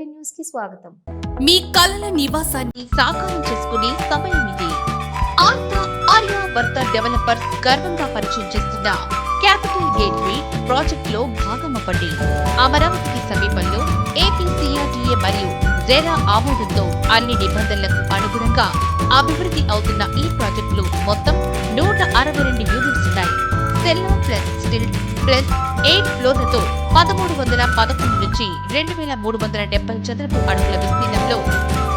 Fourteen న్యూస్కి స్వాగతం. మీ కలల నివాసాన్ని సాకారం చేసుకునే సమయం ఇది. ఆర్తా వర్త డెవలపర్స్ గర్వంగా పరిచయం చేస్తున్న క్యాపిటల్ గేట్వే ప్రాజెక్ట్లో భాగమవ్వండి. అమరావతికి సమీపంలో ఏపీసీఆర్డీఏ మరియు జెరా ఆమోదంతో అన్ని నిబంధనలకు అనుగుణంగా అభివృద్ధి అవుతున్న ఈ ప్రాజెక్టులు మొత్తం నూట అరవై రెండు యూనిట్స్ ఉన్నాయి. Cellar plus stilt plus eight ఫ్లోర్లతో పదమూడు వందల పదకొండు నుంచి రెండు వేల మూడు వందల డెబ్బై చదరపు అడుగుల విస్తీర్ణంలో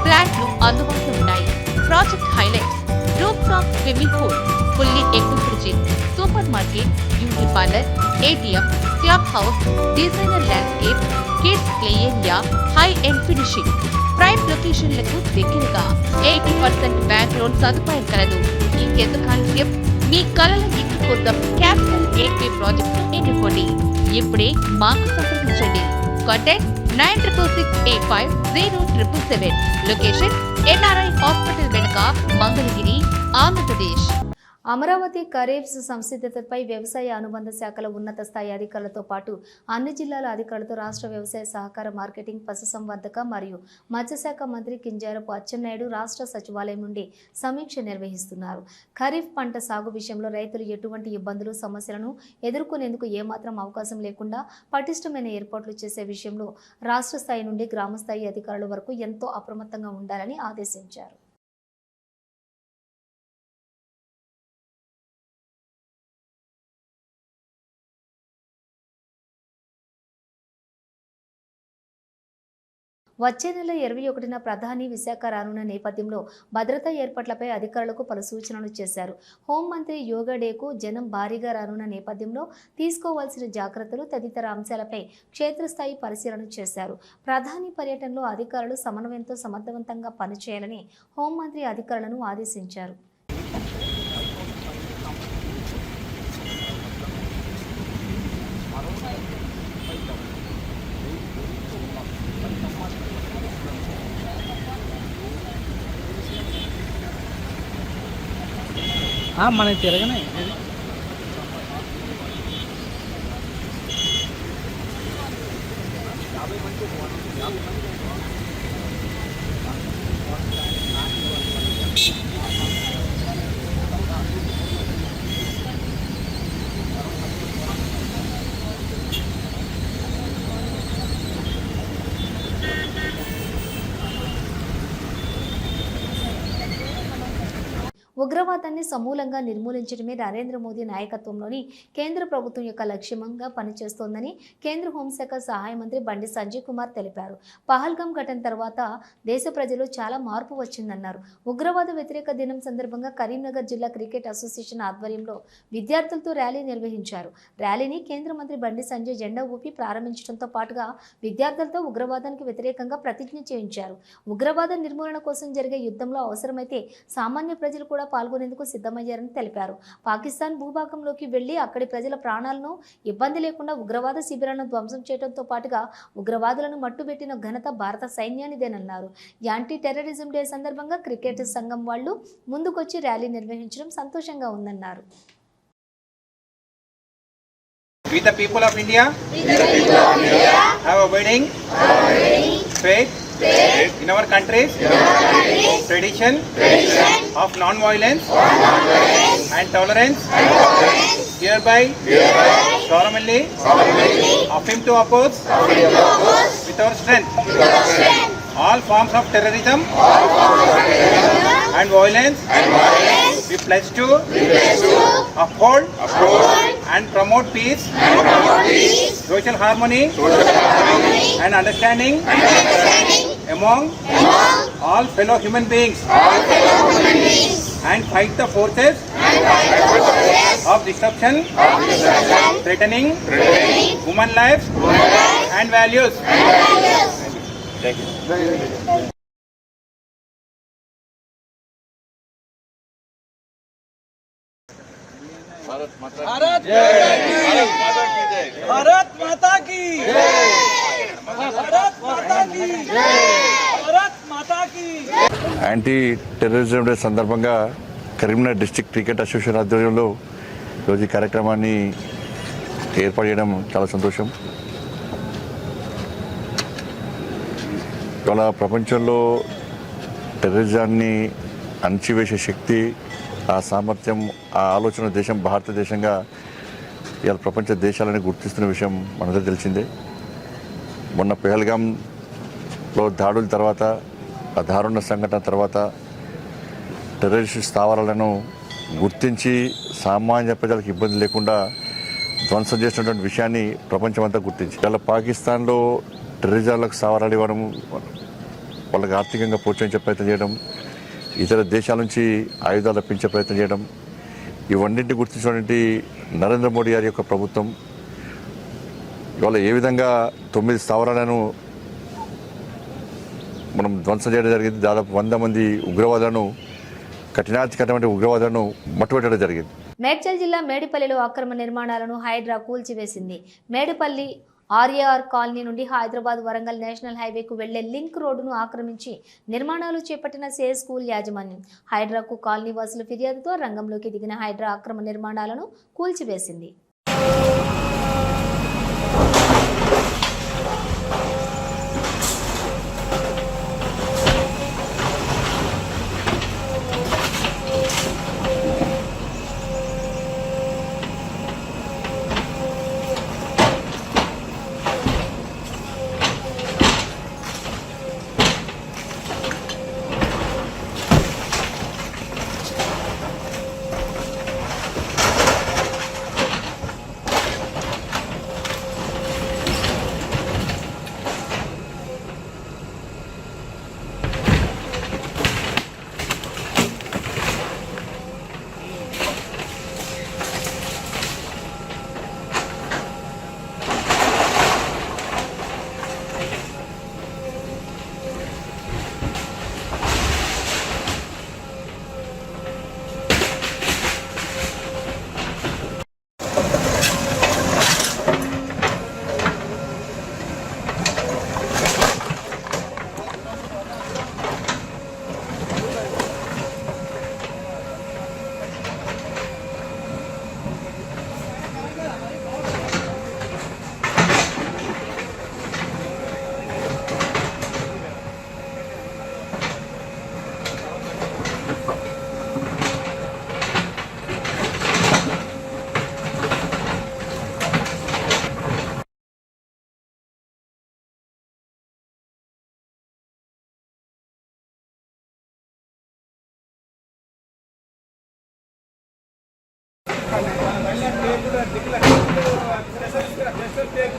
ఫ్లాట్లు అందుబాటులో ఉన్నాయి project highlights rooftop swimming pool fully equipped gym supermarket beauty parlour ATM clubhouse designer landscape kids play area high end finishing prime లొకేషన్లకు దగ్గరగా ఎయిటీ పర్సెంట్ బ్యాంక్ లోన్ సదుపాయం కలదు ఇంకెందుకు ఆలస్యం మీ కళల ఇంటి కోసం క్యాపిటల్ గేట్వే ప్రాజెక్ట్ ఎన్నుకోండి ఇప్పుడే మాకు సంప్రదించండి. Contact nine triple six eight five zero triple seven. Location NRI hospital వెనుక మంగళగిరి ఆంధ్రప్రదేశ్. అమరావతి ఖరీఫ్స్ సంసిద్ధతపై వ్యవసాయ అనుబంధ శాఖల ఉన్నత స్థాయి అధికారులతో పాటు అన్ని జిల్లాల అధికారులతో రాష్ట్ర వ్యవసాయ సహకార మార్కెటింగ్ పశుసంవర్ధక మరియు మత్స్యశాఖ మంత్రి కింజారపు అచ్చెన్నాయుడు రాష్ట్ర సచివాలయం నుండి సమీక్ష నిర్వహిస్తున్నారు. ఖరీఫ్ పంట సాగు విషయంలో రైతులు ఎటువంటి ఇబ్బందులు సమస్యలను ఎదుర్కొనేందుకు ఏమాత్రం అవకాశం లేకుండా పటిష్టమైన ఏర్పాట్లు చేసే విషయంలో రాష్ట్ర స్థాయి నుండి గ్రామస్థాయి అధికారుల వరకు ఎంతో అప్రమత్తంగా ఉండాలని ఆదేశించారు. వచ్చే నెల ఇరవై ఒకటిన ప్రధాని విశాఖ రానున్న నేపథ్యంలో భద్రతా ఏర్పాట్లపై అధికారులకు పలు సూచనలు చేశారు. హోంమంత్రి యోగా డేకు జనం భారీగా రానున్న నేపథ్యంలో తీసుకోవాల్సిన జాగ్రత్తలు తదితర అంశాలపై క్షేత్రస్థాయి పరిశీలన చేశారు. ప్రధాని పర్యటనలో అధికారులు సమన్వయంతో సమర్థవంతంగా పనిచేయాలని హోంమంత్రి అధికారులను ఆదేశించారు. మనకి తిరగనే. ఉగ్రవాదాన్ని సమూలంగా నిర్మూలించడమే నరేంద్ర మోదీ నాయకత్వంలోని కేంద్ర ప్రభుత్వం యొక్క లక్ష్యంగా పనిచేస్తోందని కేంద్ర హోంశాఖ సహాయ మంత్రి బండి సంజయ్ కుమార్ తెలిపారు. పహల్గం ఘటన తర్వాత దేశ ప్రజలు చాలా మార్పు వచ్చిందన్నారు. ఉగ్రవాద వ్యతిరేక దినం సందర్భంగా కరీంనగర్ జిల్లా క్రికెట్ అసోసియేషన్ ఆధ్వర్యంలో విద్యార్థులతో ర్యాలీ నిర్వహించారు. ర్యాలీని కేంద్ర మంత్రి బండి సంజయ్ జెండా ఊపి ప్రారంభించడంతో పాటుగా విద్యార్థులతో ఉగ్రవాదానికి వ్యతిరేకంగా ప్రతిజ్ఞ చేయించారు. ఉగ్రవాద నిర్మూలన కోసం జరిగే యుద్ధంలో అవసరమైతే సామాన్య ప్రజలు కూడా పాల్గొనేందుకు సిద్ధమయ్యారని తెలిపారు. పాకిస్తాన్ భూభాగంలోకి వెళ్ళి అక్కడి ప్రజల ప్రాణాలను ఇబ్బంది లేకుండా ఉగ్రవాద శిబిరాలను ధ్వంసం చేయడంతో పాటుగా ఉగ్రవాదులను మట్టుబెట్టిన ఘనత భారత సైన్యానిదేనన్నారు. యాంటీ టెర్రరిజం డే సందర్భంగా క్రికెట్ సంఘం వాళ్ళు ముందుకొచ్చి ర్యాలీ నిర్వహించడం సంతోషంగా ఉందన్నారు. We the people of India, have abiding, faith, in our countries, in our tradition, tradition. Of non-violence, non and tolerance, and tolerance. Hereby, hereby. Solemnly, solemnly. Affirm to oppose, to oppose. With our strength, with our strength. All forms of terrorism, all forms of terrorism. And violence, and violence. We pledge to, we pledge to. Uphold, uphold. And promote peace, and promote peace. Social harmony, social harmony. And understanding, and understanding. among, among all fellow human beings, all fellow human beings and fight the forces, and fight the forces of disruption, of disruption threatening, threatening human lives, human lives and values. And values. Thank you. Thank you. Bharat माता की जय भारत माता की जय anti terrorism day సందర్భంగా Karimnagar district cricket association ఆధ్వర్యంలో ఈరోజు ఈ కార్యక్రమాన్ని ఏర్పాటు చేయడం చాలా సంతోషం. ఇవాళ ప్రపంచంలో టెర్రరిజాన్ని అణచివేసే శక్తి ఆ సామర్థ్యం ఆ ఆలోచన దేశం భారతదేశంగా ఇవాళ ప్రపంచ దేశాలని గుర్తిస్తున్న విషయం మనందరూ తెలిసిందే. మొన్న పెహల్గాంలో దాడుల తర్వాత ఆ దారుణ సంఘటన తర్వాత టెర్రరిస్ట్ స్థావరాలను గుర్తించి సామాన్య ప్రజలకు ఇబ్బంది లేకుండా ధ్వంసం చేసినటువంటి విషయాన్ని ప్రపంచమంతా గుర్తించి ఇలా పాకిస్తాన్లో టెర్రరిజాలకు స్థావరాలు ఇవ్వడం వాళ్ళకి ఆర్థికంగా ప్రోత్సహించే ప్రయత్నం చేయడం ఇతర దేశాల నుంచి ఆయుధాలు రప్పించే ప్రయత్నం చేయడం ఇవన్నింటినీ గుర్తించినటువంటి నరేంద్ర మోడీ గారి యొక్క ప్రభుత్వం ఇవాళ ఏ విధంగా తొమ్మిది స్థావరాలను మనం ధ్వంసం చేయడం జరిగింది? దాదాపు వంద మంది ఉగ్రవాదులను కఠినాధికటువంటి ఉగ్రవాదులను మట్టుబెట్టడం జరిగింది. మేడ్చల్ జిల్లా మేడిపల్లిలో అక్రమ నిర్మాణాలను హైడ్రా కూల్చివేసింది. మేడిపల్లి ఆర్ఏఆర్ కాలనీ నుండి హైదరాబాద్ వరంగల్ నేషనల్ హైవేకు వెళ్ళే లింక్ రోడ్డును ఆక్రమించి నిర్మాణాలు చేపట్టిన సే స్కూల్ యాజమాన్యం హైడ్రాకు కాలనీ వాసుల ఫిర్యాదుతో రంగంలోకి దిగిన హైడ్రా అక్రమ నిర్మాణాలను కూల్చివేసింది. స్పెషల్ టేక్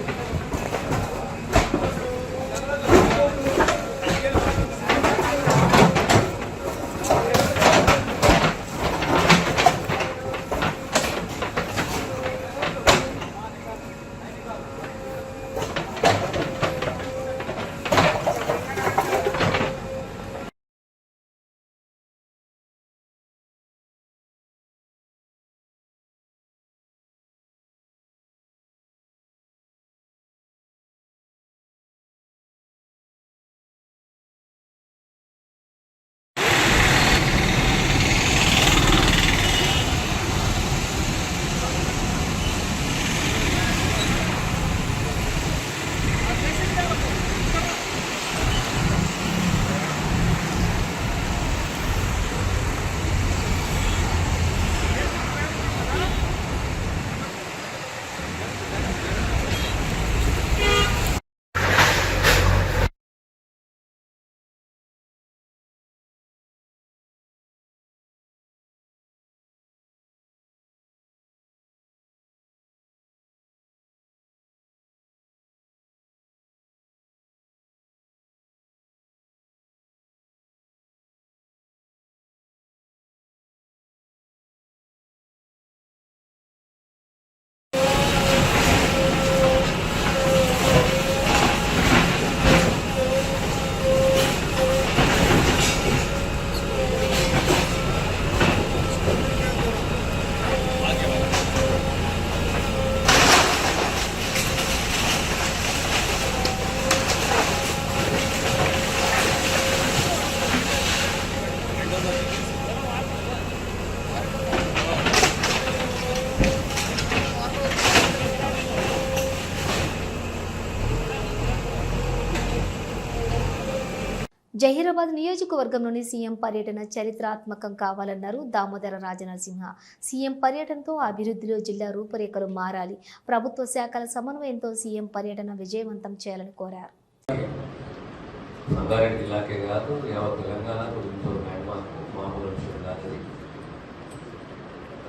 జహీరాబాద్ నియోజకవర్గంలోని సీఎం పర్యటన చరిత్రాత్మకం కావాలన్నారు దామోదర రాజనరసింహ. సీఎం పర్యటనతో అభివృద్ధిలో జిల్లా రూపురేఖలు మారాలి. ప్రభుత్వ శాఖల సమన్వయంతో సీఎం పర్యటన విజయవంతం చేయాలని కోరారు.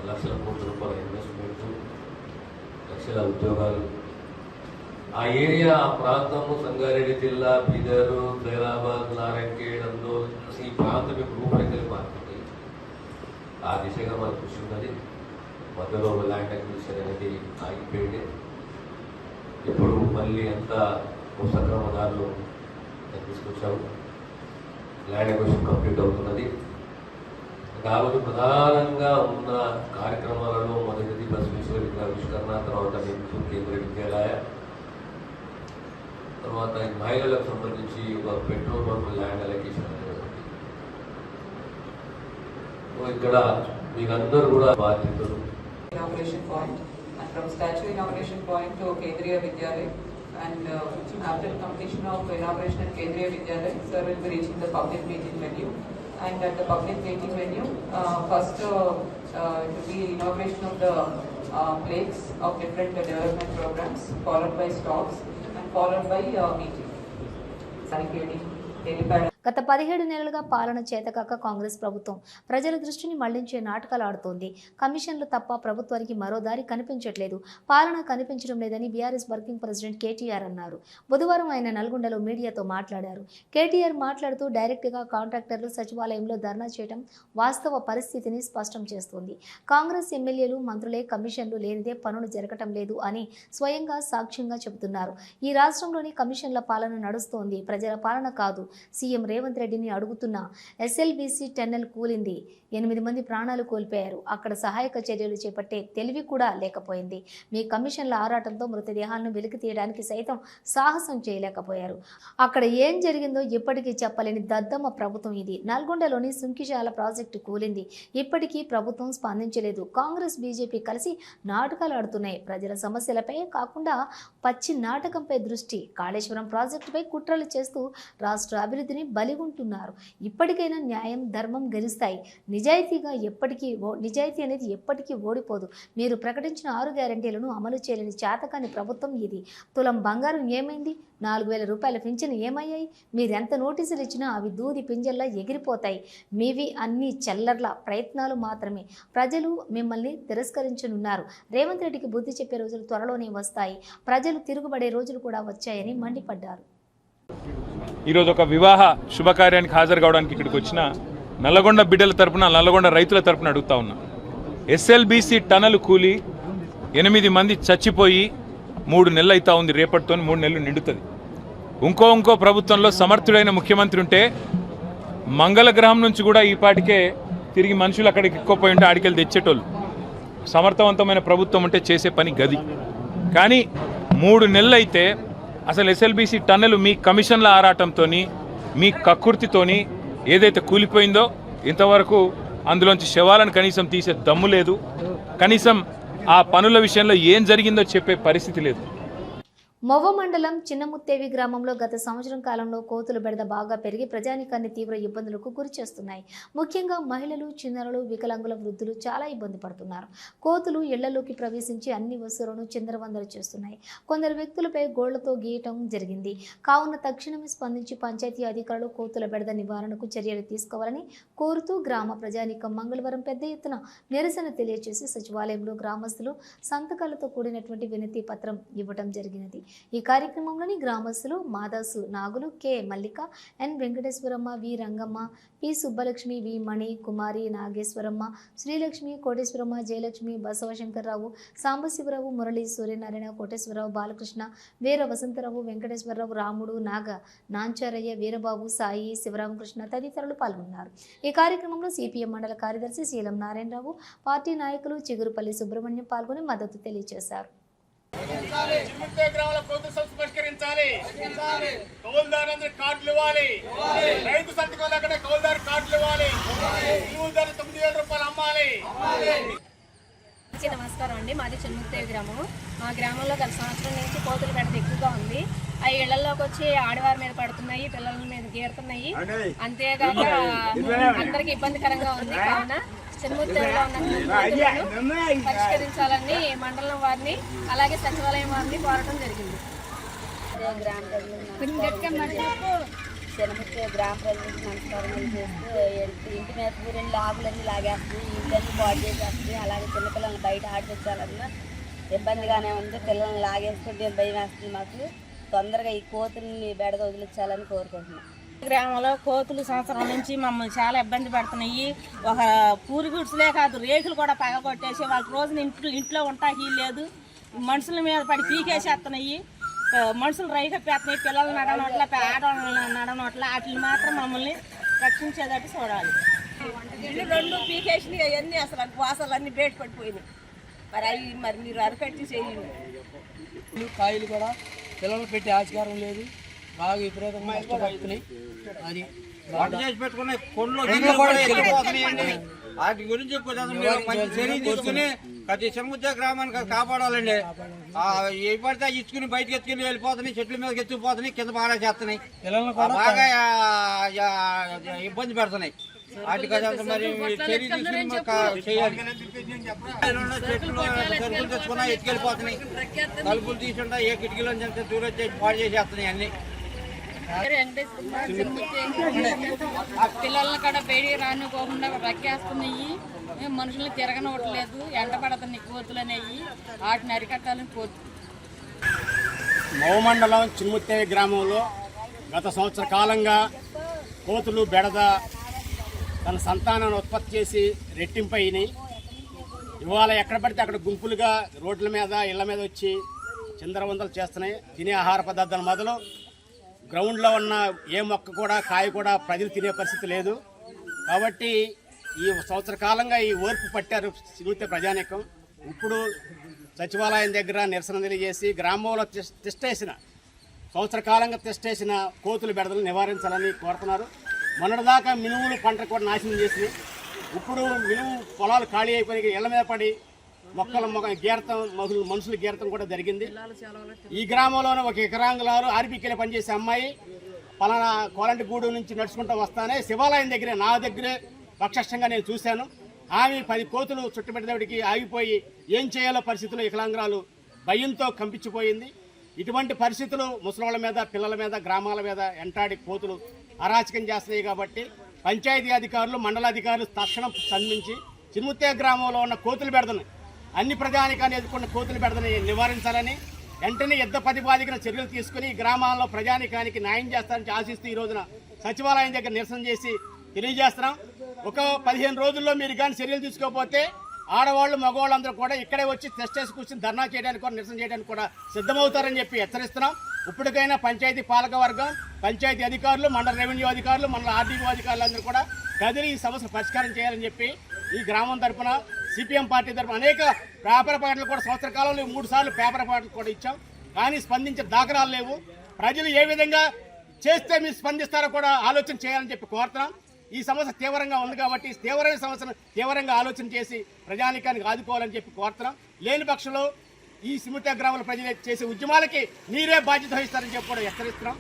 లక్షల కోట్ల రూపాయల ఇన్వెస్ట్మెంట్ లక్షల ఉద్యోగాలు ఆ ఏరియా ఆ ప్రాంతము సంగారెడ్డి జిల్లా బీదర్ ఖైరాబాద్ నారాయణఖేడ్ అందోల్ ఈ ప్రాంతం యొక్క రూపురేఖలు మారుతుంది ఆ దిశగా మన కృషి ఉన్నది. మధ్యలో ల్యాండ్ అక్విజిషన్ అనేది ఆగిపోయింది. ఇప్పుడు మళ్ళీ అంతా సక్రమదారులు తీసుకొచ్చాము ల్యాండ్ అక్విజిషన్ కంప్లీట్ అవుతున్నది. కాబట్టి ప్రధానంగా ఉన్న కార్యక్రమాలలో మొదటిది బస్ విశ్వవిద్యాలయ ఆవిష్కరణ తర్వాత నెహ్రూ కేంద్ర విద్యాలయ తర్వాత ఈ మహిళలకు సంబంధించి ఒక పెట్రోల్ పంప్ ల్యాండ్ అలొకేషన్ అనేది ఒకటి. సో ఇక్కడ మీకందరూ కూడా బాధ్యతలు inauguration point and from statue inauguration point to Kendriya Vidyalaya and uh, after completion of inauguration at Kendriya Vidyalaya, sir will be reaching the public meeting venue and at the public meeting venue, uh, first uh, uh, it will be inauguration of the uh, plaques of different uh, development programs followed by stalls and Followed by uh, meeting. Barricading, helipad గత పదిహేడు నెలలుగా పాలన చేతకాక కాంగ్రెస్ ప్రభుత్వం ప్రజల దృష్టిని మళ్ళించే నాటకాలు ఆడుతోంది. కమిషన్లు తప్ప ప్రభుత్వానికి మరో దారి కనిపించట్లేదు. పాలన కనిపించడం లేదని బీఆర్ఎస్ వర్కింగ్ ప్రెసిడెంట్ కేటీఆర్ అన్నారు. బుధవారం ఆయన నల్గొండలో మీడియాతో మాట్లాడారు. కేటీఆర్ మాట్లాడుతూ డైరెక్ట్గా కాంట్రాక్టర్లు సచివాలయంలో ధర్నా చేయడం వాస్తవ పరిస్థితిని స్పష్టం చేస్తోంది. కాంగ్రెస్ ఎమ్మెల్యేలు మంత్రులే కమిషన్లు లేనిదే పనులు జరగటం లేదు అని స్వయంగా సాక్ష్యంగా చెబుతున్నారు. ఈ రాష్ట్రంలోని కమిషన్ల పాలన నడుస్తోంది. ప్రజల పాలన కాదు. సీఎం రేవంత్ రెడ్డిని అడుగుతున్న ఎస్ఎల్బీసీ టెన్నెల్ కూలింది. ఎనిమిది మంది ప్రాణాలు కోల్పోయారు. అక్కడ సహాయక చర్యలు చేపట్టే తెలివి కూడా లేకపోయింది. మీ కమిషన్ల ఆరాటంతో మృతదేహాలను వెలికి తీయడానికి సైతం సాహసం చేయలేకపోయారు. అక్కడ ఏం జరిగిందో ఇప్పటికీ చెప్పలేని దద్దమ్మ ప్రభుత్వం ఇది. నల్గొండలోని సుంకిశాల ప్రాజెక్టు కూలింది. ఇప్పటికీ ప్రభుత్వం స్పందించలేదు. కాంగ్రెస్ బీజేపీ కలిసి నాటకాలు ఆడుతున్నాయి. ప్రజల సమస్యలపై కాకుండా పచ్చి నాటకంపై దృష్టి కాళేశ్వరం ప్రాజెక్టుపై కుట్రలు చేస్తూ రాష్ట్ర అభివృద్ధిని బలిగొంటున్నారు ఇప్పటికైనా న్యాయం ధర్మం గెలుస్తాయి. నిజాయితీగా ఎప్పటికీ నిజాయితీ అనేది ఎప్పటికీ ఓడిపోదు. మీరు ప్రకటించిన ఆరు గ్యారంటీలను అమలు చేయలేని చేతకాని ప్రభుత్వం ఇది. తులం బంగారం ఏమైంది? నాలుగు వేల రూపాయల పింఛన్ ఏమయ్యాయి? మీరెంత నోటీసులు ఇచ్చినా అవి దూది పింజల్లా ఎగిరిపోతాయి. మీవి అన్ని చెల్లర్ల ప్రయత్నాలు మాత్రమే. ప్రజలు మిమ్మల్ని తిరస్కరించనున్నారు. రేవంత్ రెడ్డికి బుద్ధి చెప్పే రోజులు త్వరలోనే వస్తాయి. ప్రజలు తిరుగుబడే రోజులు కూడా వచ్చాయని మండిపడ్డారు. ఈరోజు ఒక వివాహ శుభకార్యానికి హాజరు కావడానికి ఇక్కడికి వచ్చిన నల్లగొండ బిడ్డల తరపున నల్లగొండ రైతుల తరపున అడుగుతా ఉన్నా. ఎస్ఎల్బీసీ టనల్ కూలి ఎనిమిది మంది చచ్చిపోయి మూడు నెలలు అవుతా ఉంది. రేపటితో మూడు నెలలు నిండుతుంది. ఇంకో ఇంకో ప్రభుత్వంలో సమర్థుడైన ముఖ్యమంత్రి ఉంటే మంగళగ్రహం నుంచి కూడా ఈ పాటికే తిరిగి మనుషులు అక్కడికి ఎక్కువపోయి ఉంటే ఆడికెళ్ళి తెచ్చేటోళ్ళు. సమర్థవంతమైన ప్రభుత్వం ఉంటే చేసే పని గది. కానీ మూడు నెలలు అయితే అసలు ఎస్ఎల్బీసీ టన్నులు మీ కమిషన్ల ఆరాటంతో మీ కక్కుర్తితోని ఏదైతే కూలిపోయిందో ఇంతవరకు అందులోంచి శవాలను కనీసం తీసే దమ్ము లేదు. కనీసం ఆ పనుల విషయంలో ఏం జరిగిందో చెప్పే పరిస్థితి లేదు. మొవ్వ మండలం చిన్నముత్తేవి గ్రామంలో గత సంవత్సరం కాలంలో కోతుల బెడద బాగా పెరిగి ప్రజానికాన్ని తీవ్ర ఇబ్బందులకు గురి చేస్తున్నాయి. ముఖ్యంగా మహిళలు చిన్నారులు వికలాంగుల వృద్ధులు చాలా ఇబ్బంది పడుతున్నారు. కోతులు ఇళ్ళలోకి ప్రవేశించి అన్ని వస్తువులను చిందరవందర చేస్తున్నాయి. కొందరు వ్యక్తులపై గోళ్ళతో గీయటం జరిగింది. కావున తక్షణమే స్పందించి పంచాయతీ అధికారులు కోతుల బెడద నివారణకు చర్యలు తీసుకోవాలని కోరుతూ గ్రామ ప్రజానికం మంగళవారం పెద్ద ఎత్తున నిరసన తెలియజేసి సచివాలయంలో గ్రామస్తులు సంతకాలతో కూడినటువంటి వినతి పత్రం ఇవ్వటం జరిగినది. ఈ కార్యక్రమంలోని గ్రామస్తులు Madasu Nagulu K. Mallika N. Venkateswaramma V. Rangamma P. Subbalakshmi V. Mani Kumari Nageswaramma Srilakshmi Koteswaramma Jayalakshmi Basavasankararao Sambasivarao Murali Suryanarayana Koteswararao Balakrishna Veera Vasantharao Venkateswararao Ramudu Naga Nancharayya Veerababu Sai Sivaramakrishna తదితరులు పాల్గొన్నారు. ఈ కార్యక్రమంలో సిపిఎం మండల కార్యదర్శి శీలం నారాయణరావు పార్టీ నాయకులు చిగురుపల్లి సుబ్రహ్మణ్యం పాల్గొని మద్దతు తెలియజేశారు. గ్రామాల కోత సమస్య పరిష్కరించాలి. కార్డులు ఇవ్వాలి. రైతు సంతకం లేకుండా కౌలుదారు కార్డులు ఇవ్వాలి. ధర తొమ్మిది వేల రూపాయలు అమ్మాలి. నమస్కారం అండి. మాది చిన్ముత్తేవి గ్రామం. మా గ్రామంలో గత సంవత్సరం నుంచి కోతుల బెడత ఎక్కువగా ఉంది. ఆ ఇళ్ళలోకి వచ్చి ఆడవారి మీద పడుతున్నాయి పిల్లల మీద గీరుతున్నాయి. అంతేగాక అందరికి ఇబ్బందికరంగా ఉంది. కావున చిరుముత్తూరులో ఉన్న పరిష్కరించాలని మండలం వారిని అలాగే సచివాలయం వారిని కోరటం జరిగింది. శనముచ్చే గ్రామ ప్రజలకు నమస్కారం చేస్తూ ఇంటి మీద రెండు లాగులన్నీ లాగేస్తుంది ఇళ్ళన్నీ బాగు చేసేస్తుంది అలాగే చిన్నపిల్లల్ని బయట ఆడిపించాలన్నా ఇబ్బందిగానే ఉంది. పిల్లల్ని లాగేస్తుంటే భయం వేస్తుంది మాకు. తొందరగా ఈ కోతుల్ని బెడద వదిలించాలని కోరుకుంటున్నాం. గ్రామంలో కోతులు సంవత్సరం నుంచి మమ్మల్ని చాలా ఇబ్బంది పడుతున్నాయి. ఒక పూరి గుడ్సులే కాదు రేకులు కూడా పగకొట్టేసి వాళ్ళ రోజున ఇంట్లో ఇంట్లో ఉంటాకి లేదు. మనుషుల మీద పడి పీకేసేస్తున్నాయి. మనుషులు రైకప్పేస్తున్నాయి పిల్లలు నడనోట్ల ఆడవాళ్ళ నడనోట్ల వాటిని మాత్రం మమ్మల్ని రక్షించేటట్టు చూడాలి. ఇల్లు రెండు పీకేసినాయి అవన్నీ అసలు వాసలు అన్ని బయట పడిపోయినాయి. మరి అవి మరి మీరు అరకట్టి చేయండి. కాయలు కూడా పిల్లలు పెట్టే ఆస్కారం లేదు. బాగా విపరీతంగా నష్టపోతున్నాయి. అది వంట చేసి పెట్టుకునే కొండలో. వాటి గురించి కొంచెం చర్య తీసుకుని ప్రతి సముద్ర గ్రామానికి కాపాడాలండి. ఆ, ఏ పడితే ఇచ్చుకుని బయటకు ఎత్తుకుని వెళ్ళిపోతున్నాయి చెట్ల మీద ఎత్తుకుపోతున్నాయి కింద బాగా చేస్తున్నాయి బాగా ఇబ్బంది పెడుతున్నాయి. వాటికి అదంతా మరి చర్య తీసుకుని చేయాలి. చెట్లు తెచ్చుకున్నా ఎత్తుకెళ్ళిపోతున్నాయి. తలుపులు తీసుంటా ఏ కిటికీలో దూరం వచ్చి పాడు చేసేస్తున్నాయి అన్ని. పిల్లల్ని కూడా బయటికి రానుకోకుండా రక్కేస్తున్నాయి. మనుషుల్ని తిరగనివ్వట్లేదు. ఎండ పడుతున్నాయి కోతులు అనేవి వాటిని అరికట్టాలని కోరు మౌమండలం చిన్ముత్తే గ్రామంలో గత సంవత్సర కాలంగా కోతులు బెడద తన సంతానాన్ని ఉత్పత్తి చేసి రెట్టింపయినాయి. ఇవాళ ఎక్కడ పడితే అక్కడ గుంపులుగా రోడ్ల మీద ఇళ్ళ మీద వచ్చి చిందరవందలు చేస్తున్నాయి. తినే ఆహార పదార్థాలు మొదలు గ్రౌండ్లో ఉన్న ఏ మొక్క కూడా కాయ కూడా ప్రజలు తినే పరిస్థితి లేదు. కాబట్టి ఈ సంవత్సర కాలంగా ఈ ఓర్పు పట్టారు సిగుతే ప్రజానీకం. ఇప్పుడు సచివాలయం దగ్గర నిరసన తెలియజేసి గ్రామంలో తిస్- తిష్టేసిన సంవత్సర కాలంగా తిష్టేసిన కోతులు బెడదలు నివారించాలని కోరుతున్నారు. మొన్నటిదాకా మినుములు పంట కూడా నాశనం చేసినాయి. ఇప్పుడు మినుము పొలాలు ఖాళీ అయిపోయి ఇళ్ళ మీద పడి మొక్కల మొక్క గీరతం మనుషులు మనుషుల గీరతం కూడా జరిగింది. ఈ గ్రామంలోనే ఒక ఎకరాంగులారు ఆర్బీకేలో పనిచేసే అమ్మాయి పలానా కోలంటిగూడు నుంచి నడుచుకుంటూ వస్తానే శివాలయం దగ్గరే నా దగ్గరే ప్రత్యక్షంగా నేను చూశాను. ఆమె పది కోతులు చుట్టుపెట్టేటికి ఆగిపోయి ఏం చేయాలో పరిస్థితుల్లో వికలాంగురాలు భయంతో కంపించిపోయింది. ఇటువంటి పరిస్థితులు ముసలోళ్ళ మీద పిల్లల మీద గ్రామాల మీద ఎంటాడి కోతులు అరాచకం చేస్తున్నాయి కాబట్టి పంచాయతీ అధికారులు మండలాధికారులు తక్షణం స్పందించి చిన్ముత్తే గ్రామంలో ఉన్న కోతులు బెడదని అన్ని ప్రజానికాన్ని ఎదుర్కొన్న కోతులు పెడదని నివారించాలని వెంటనే యుద్ధ ప్రతిపాదికన చర్యలు తీసుకుని ఈ గ్రామాల్లో ప్రజానికానికి న్యాయం చేస్తారని ఆశిస్తూ ఈ రోజున సచివాలయం దగ్గర నిరసన చేసి తెలియజేస్తున్నాం. ఒక పదిహేను రోజుల్లో మీరు కానీ చర్యలు తీసుకోకపోతే ఆడవాళ్ళు మగవాళ్ళందరూ కూడా ఇక్కడే వచ్చి టెస్ట్ చేసి కూర్చొని ధర్నా చేయడానికి కూడా నిరసన చేయడానికి కూడా సిద్ధమవుతారని చెప్పి హెచ్చరిస్తున్నాం. ఇప్పటికైనా పంచాయతీ పాలక వర్గం పంచాయతీ అధికారులు మండల రెవెన్యూ అధికారులు మండల ఆర్డీఓ అధికారులు అందరూ కూడా కదిలి ఈ సమస్య పరిష్కారం చేయాలని చెప్పి ఈ గ్రామం తరఫున సిపిఎం పార్టీ తరఫున అనేక పేపర్ పాటలు కూడా సంవత్సర కాలంలో మూడు సార్లు పేపర్ పాటలు కూడా ఇచ్చాం. కానీ స్పందించే దాఖలాలు లేవు. ప్రజలు ఏ విధంగా చేస్తే మీరు స్పందిస్తారో కూడా ఆలోచన చేయాలని చెప్పి కోరుతున్నాం. ఈ సమస్య తీవ్రంగా ఉంది కాబట్టి తీవ్రమైన సమస్యను తీవ్రంగా ఆలోచన చేసి ప్రజానికానికి ఆదుకోవాలని చెప్పి కోరుతున్నాం. లేని పక్షంలో ఈ సిమిత గ్రామాల ప్రజలు చేసే ఉద్యమాలకి మీరే బాధ్యత వహిస్తారని చెప్పి కూడా హెచ్చరిస్తున్నాం.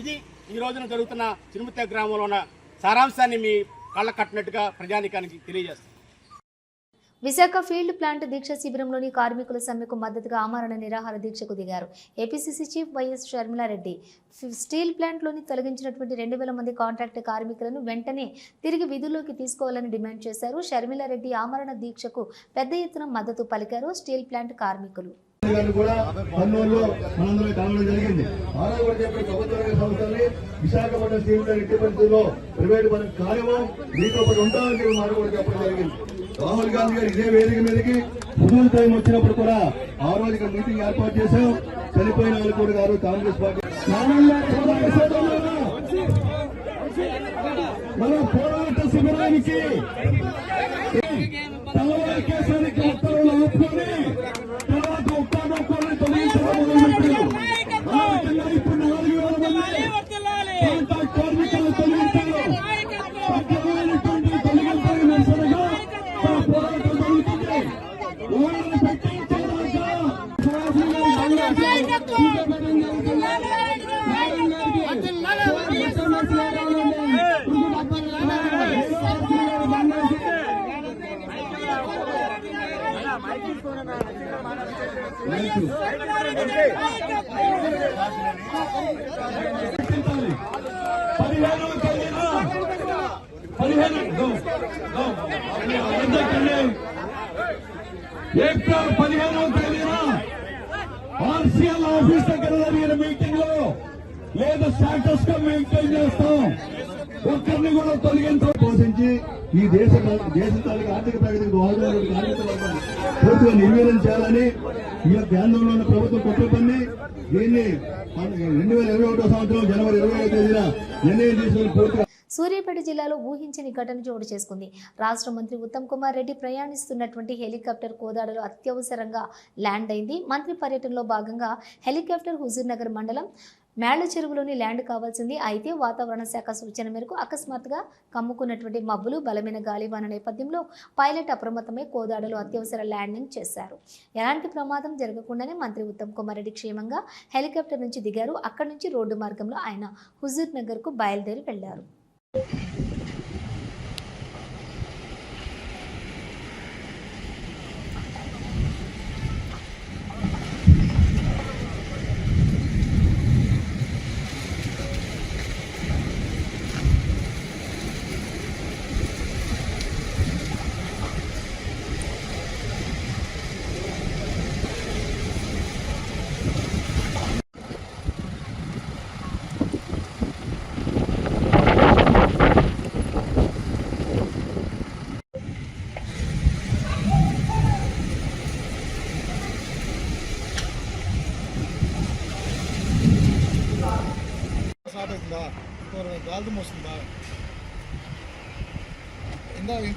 ఇది ఈ రోజున జరుగుతున్న చిరుమిత గ్రామంలో ఉన్న సారాంశాన్ని మీ కళ్ళ కట్టినట్టుగా ప్రజానికానికి తెలియజేస్తాం విశాఖ ఫీల్డ్ ప్లాంట్ దీక్ష శిబిరంలోని కార్మికుల సమ్మెకు మద్దతుగా ఆమరణ నిరాహార దీక్షకు దిగారు. APCC chief YS Sharmila Reddy steel ప్లాంట్లోని తొలగించినటువంటి రెండు వేల మంది కాంట్రాక్ట్ కార్మికులను వెంటనే తిరిగి విధుల్లోకి తీసుకోవాలని డిమాండ్ చేశారు. షర్మిలారెడ్డి ఆమరణ దీక్షకు పెద్ద ఎత్తున మద్దతు పలికారు స్టీల్ ప్లాంట్ కార్మికులు. విశాఖపట్నం స్టీల్ ప్లాంట్ ఎట్టి పరిస్థితుల్లో ప్రైవేట్ పనికి కార్యమో మీతో పాటు ఉంటామని చెప్పి మాట కూడా చెప్పడం జరిగింది. రాహుల్ గాంధీ గారు ఇదే వేదిక మీదకి హుజూర్ టైం వచ్చినప్పుడు కూడా ఆ రోజు ఇక్కడ మీటింగ్ ఏర్పాటు చేశాం. చనిపోయిన వాళ్ళు గారు కాంగ్రెస్ పార్టీ మన పోరాట శిబిరానికి తలవారి తీసుకోబడడం జరుగుతుంది పదిహేను పదిహేను ఏప్రిల్ పదిహేను తేదీన ఆఫీస్ దగ్గర జరిగిన మీటింగ్లో లేదా స్టాటస్గా మెయింటైన్ చేస్తాం. ఒక్కరిని కూడా తొలగించడం పోషించి ఈ దేశ దేశ తాలూకు ఆర్థిక ప్రగతికి దోహదపడే పూర్తిగా నిర్వీర్యం చేయాలని ఈ కేంద్రంలో ఉన్న ప్రభుత్వం కుట్రపన్ని దీన్ని రెండు వేల ఇరవై ఒకటో సంవత్సరం జనవరి ఇరవై ఐదు తేదీన నిర్ణయం తీసుకుని పూర్తిగా సూర్యాపేట జిల్లాలో ఊహించని ఘటన చోటు చేసుకుంది. రాష్ట్ర మంత్రి ఉత్తమ్ కుమార్ రెడ్డి ప్రయాణిస్తున్నటువంటి హెలికాప్టర్ కోదాడలో అత్యవసరంగా ల్యాండ్ అయింది. మంత్రి పర్యటనలో భాగంగా హెలికాప్టర్ హుజూర్ నగర్ మండలం మేళ్ళ చెరువులోని ల్యాండ్ కావాల్సింది. అయితే వాతావరణ శాఖ సూచన మేరకు అకస్మాత్తుగా కమ్ముకున్నటువంటి మబ్బులు బలమైన గాలివాన నేపథ్యంలో పైలట్ అప్రమత్తమై కోదాడలో అత్యవసర ల్యాండింగ్ చేశారు. ఎలాంటి ప్రమాదం జరగకుండానే మంత్రి ఉత్తమ్ కుమార్ రెడ్డి క్షేమంగా హెలికాప్టర్ నుంచి దిగారు. అక్కడి నుంచి రోడ్డు మార్గంలో ఆయన హుజూర్ నగర్కు బయలుదేరి వెళ్ళారు you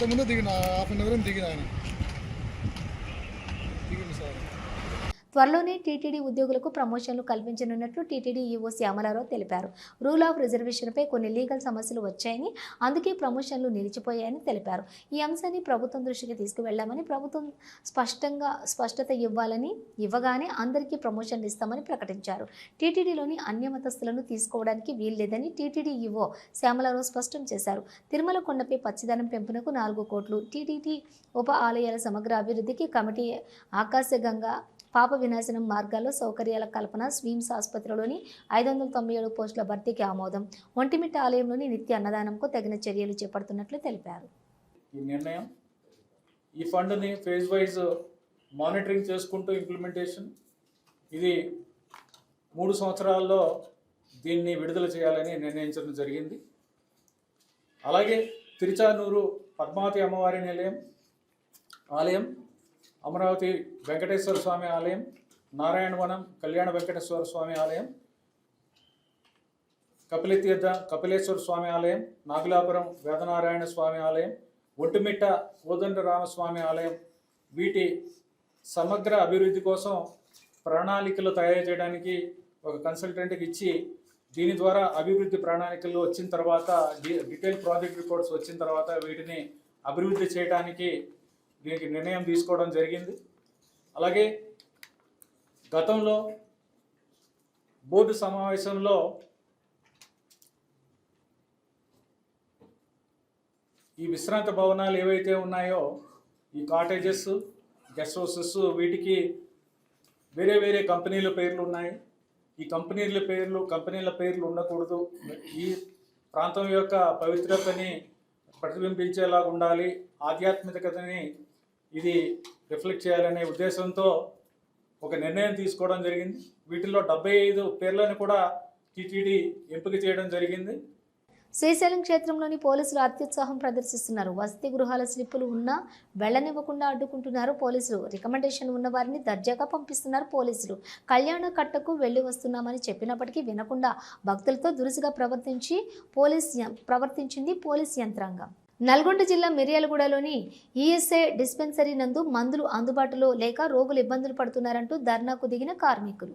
ఇందా ఇంతకుముందు దిగిన హాఫ్ అన్ అవర్ దిగిన ఆయన దిగింది సార్ త్వరలోనే టీటీడీ ఉద్యోగులకు ప్రమోషన్లు కల్పించనున్నట్లు టీటీడీ ఈఓ శ్యామలారావు తెలిపారు. రూల్ ఆఫ్ రిజర్వేషన్పై కొన్ని లీగల్ సమస్యలు వచ్చాయని అందుకే ప్రమోషన్లు నిలిచిపోయాయని తెలిపారు. ఈ అంశాన్ని ప్రభుత్వం దృష్టికి తీసుకువెళ్ళామని ప్రభుత్వం స్పష్టంగా స్పష్టత ఇవ్వాలని ఇవ్వగానే అందరికీ ప్రమోషన్లు ఇస్తామని ప్రకటించారు. టీటీడీలోని అన్యమతస్థులను తీసుకోవడానికి వీల్లేదని టీటీడీ ఈఓ శ్యామలారావు స్పష్టం చేశారు. తిరుమల కొండపై పచ్చిదనం పెంపునకు నాలుగు కోట్లు టీటీడీ ఉప ఆలయాల సమగ్ర అభివృద్ధికి కమిటీ ఆకాశగంగా పాప వినాశనం మార్గాల్లో సౌకర్యాల కల్పన స్వీమ్స్ ఆసుపత్రిలోని ఐదు వందల తొంభై ఏడు పోస్టుల భర్తీకి ఆమోదం. ఒంటిమిట్ట ఆలయంలోని నిత్య అన్నదానంకు తగిన చర్యలు చేపడుతున్నట్లు తెలిపారు. ఈ నిర్ణయం ఈ ఫండ్ని ఫేజ్ వైజ్ మానిటరింగ్ చేసుకుంటూ ఇంప్లిమెంటేషన్ ఇది మూడు సంవత్సరాల్లో దీన్ని విడుదల చేయాలని నిర్ణయించడం జరిగింది. అలాగే తిరుచానూరు పద్మావతి అమ్మవారి నిలయం ఆలయం అమరావతి వెంకటేశ్వర స్వామి ఆలయం నారాయణవనం కళ్యాణ వెంకటేశ్వర స్వామి ఆలయం కపిలతీర్థ కపిలేశ్వర స్వామి ఆలయం నాగులాపురం వేదనారాయణ స్వామి ఆలయం ఒంటిమిట్ట కోదండరామస్వామి ఆలయం వీటి సమగ్ర అభివృద్ధి కోసం ప్రణాళికలు తయారు చేయడానికి ఒక కన్సల్టెంట్కి ఇచ్చి దీని ద్వారా అభివృద్ధి ప్రణాళికలు వచ్చిన తర్వాత డి- డీటెయిల్ ప్రాజెక్ట్ రిపోర్ట్స్ వచ్చిన తర్వాత వీటిని అభివృద్ధి చేయడానికి దీనికి నిర్ణయం తీసుకోవడం జరిగింది. అలాగే గతంలో బోర్డు సమావేశంలో ఈ విశ్రాంత భవనాలు ఏవైతే ఉన్నాయో ఈ కాటేజెస్ గెస్ట్ హౌసెస్ వీటికి వేరే వేరే కంపెనీల పేర్లు ఉన్నాయి. ఈ కంపెనీల పేర్లు కంపెనీల పేర్లు ఉండకూడదు. ఈ ప్రాంతం యొక్క పవిత్రతని ప్రతిబింబించేలాగా ఉండాలి. ఆధ్యాత్మికతని ఇది రిఫ్లెక్ట్ చేయాలనే ఉద్దేశంతో ఒక నిర్ణయం తీసుకోవడం జరిగింది. వీటిలో డెబ్బై ఐదు పేర్లను కూడా టీటీడీ ఎంపిక చేయడం జరిగింది. శ్రీశైలం క్షేత్రంలోని పోలీసులు అత్యుత్సాహం ప్రదర్శిస్తున్నారు. వసతి గృహాల స్లిప్పులు ఉన్నా వెళ్ళనివ్వకుండా అడ్డుకుంటున్నారు పోలీసులు. రికమెండేషన్ ఉన్న వారిని దర్జాగా పంపిస్తున్నారు పోలీసులు. కళ్యాణ కట్టకు వెళ్ళి వస్తున్నామని చెప్పినప్పటికీ వినకుండా భక్తులతో దురుసుగా ప్రవర్తించి పోలీస్ యం- ప్రవర్తించింది పోలీస్ యంత్రాంగం. నల్గొండ జిల్లా మిర్యాలగూడలోని ఈఎస్ఐ డిస్పెన్సరీ నందు మందులు అందుబాటులో లేక రోగులు ఇబ్బందులు పడుతున్నారంటూ ధర్నాకు దిగిన కార్మికులు.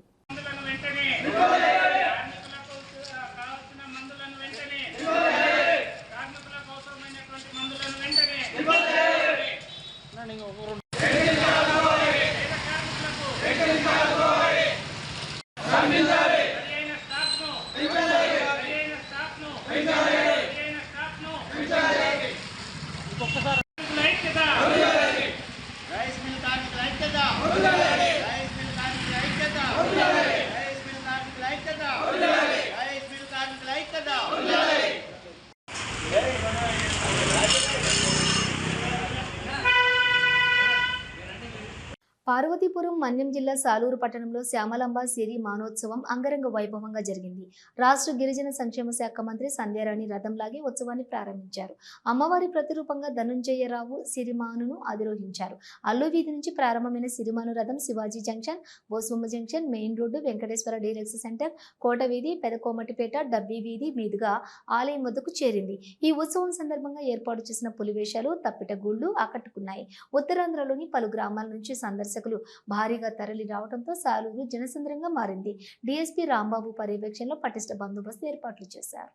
మన్యం జిల్లా సాలూరు పట్టణంలో శ్యామలంబ సిరి మానోత్సవం అంగరంగ వైభవంగా జరిగింది. రాష్ట్ర గిరిజన సంక్షేమ శాఖ మంత్రి సంధ్యారాణి రథం లాగి ఉత్సవాన్ని ప్రారంభించారు. అమ్మవారి ప్రతిరూపంగా ధనుంజయరావు సిరిమానును అధిరోహించారు. అల్లు వీధి నుంచి ప్రారంభమైన సిరిమాను రథం Shivaji junction Bose Bomma junction main road Venkateswara deluxe centre కోట వీధి పెదకోమటిపేట డబ్బీ వీధి మీదుగా ఆలయం వద్దకు చేరింది. ఈ ఉత్సవం సందర్భంగా ఏర్పాటు చేసిన పులివేషాలు తప్పిట గూళ్ళు ఆకట్టుకున్నాయి. ఉత్తరాంధ్రలోని పలు గ్రామాల నుంచి సందర్శకులు భారీగా తరలి రావడంతో సాలూరు జనసంద్రంగా మారింది. డీఎస్పీ రాంబాబు పర్యవేక్షణలో పటిష్ట బందోబస్తు ఏర్పాట్లు చేశారు.